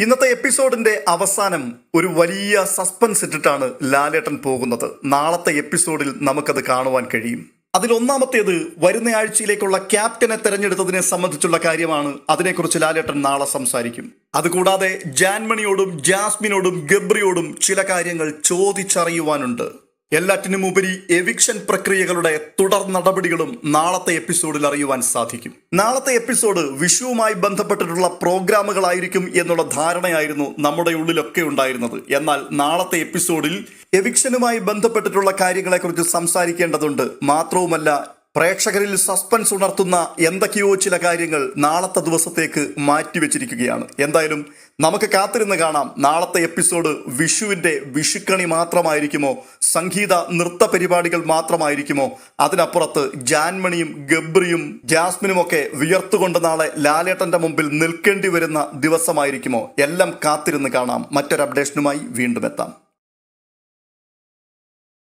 ഇന്നത്തെ എപ്പിസോഡിന്റെ അവസാനം ഒരു വലിയ സസ്പെൻസ് ഇട്ടിട്ടാണ് ലാലേട്ടൻ പോകുന്നത്. നാളത്തെ എപ്പിസോഡിൽ നമുക്കത് കാണുവാൻ കഴിയും. അതിലൊന്നാമത്തേത് വരുന്ന ആഴ്ചയിലേക്കുള്ള ക്യാപ്റ്റനെ തെരഞ്ഞെടുത്തതിനെ സംബന്ധിച്ചുള്ള കാര്യമാണ് അതിനെക്കുറിച്ച് ലാലേട്ടൻ നാളെ സംസാരിക്കും. അതുകൂടാതെ ജാൻമണിയോടും ജാസ്മിനോടും ഗബ്രിയോടും ചില കാര്യങ്ങൾ ചോദിച്ചറിയുവാനുണ്ട്. എല്ലാറ്റിനും ഉപരി എവിക്ഷൻ പ്രക്രിയകളുടെ തുടർ നടപടികളും നാളത്തെ എപ്പിസോഡിൽ അറിയുവാൻ സാധിക്കും. നാളത്തെ എപ്പിസോഡ് വിഷുവുമായി ബന്ധപ്പെട്ടിട്ടുള്ള പ്രോഗ്രാമുകളായിരിക്കും എന്നുള്ള ധാരണയായിരുന്നു നമ്മുടെ ഉള്ളിലൊക്കെ ഉണ്ടായിരുന്നത്. എന്നാൽ നാളത്തെ എപ്പിസോഡിൽ എവിക്ഷനുമായി ബന്ധപ്പെട്ടിട്ടുള്ള കാര്യങ്ങളെക്കുറിച്ച് സംസാരിക്കേണ്ടതുണ്ട്. മാത്രവുമല്ല പ്രേക്ഷകരിൽ സസ്പെൻസ് ഉണർത്തുന്ന എന്തൊക്കെയോ ചില കാര്യങ്ങൾ നാളത്തെ ദിവസത്തേക്ക് മാറ്റിവെച്ചിരിക്കുകയാണ്. എന്തായാലും നമുക്ക് കാത്തിരുന്ന് കാണാം. നാളത്തെ എപ്പിസോഡ് വിഷുവിന്റെ വിഷുക്കണി മാത്രമായിരിക്കുമോ? സംഗീത നൃത്ത പരിപാടികൾ മാത്രമായിരിക്കുമോ? അതിനപ്പുറത്ത് ജാൻമണിയും ഗബ്രിയും ജാസ്മിനും ഒക്കെ വിയർത്തുകൊണ്ട് നാളെ ലാലേട്ടന്റെ മുമ്പിൽ നിൽക്കേണ്ടി വരുന്ന ദിവസമായിരിക്കുമോ? എല്ലാം കാത്തിരുന്ന് കാണാം. മറ്റൊരു അപ്ഡേഷനുമായി വീണ്ടും എത്താം.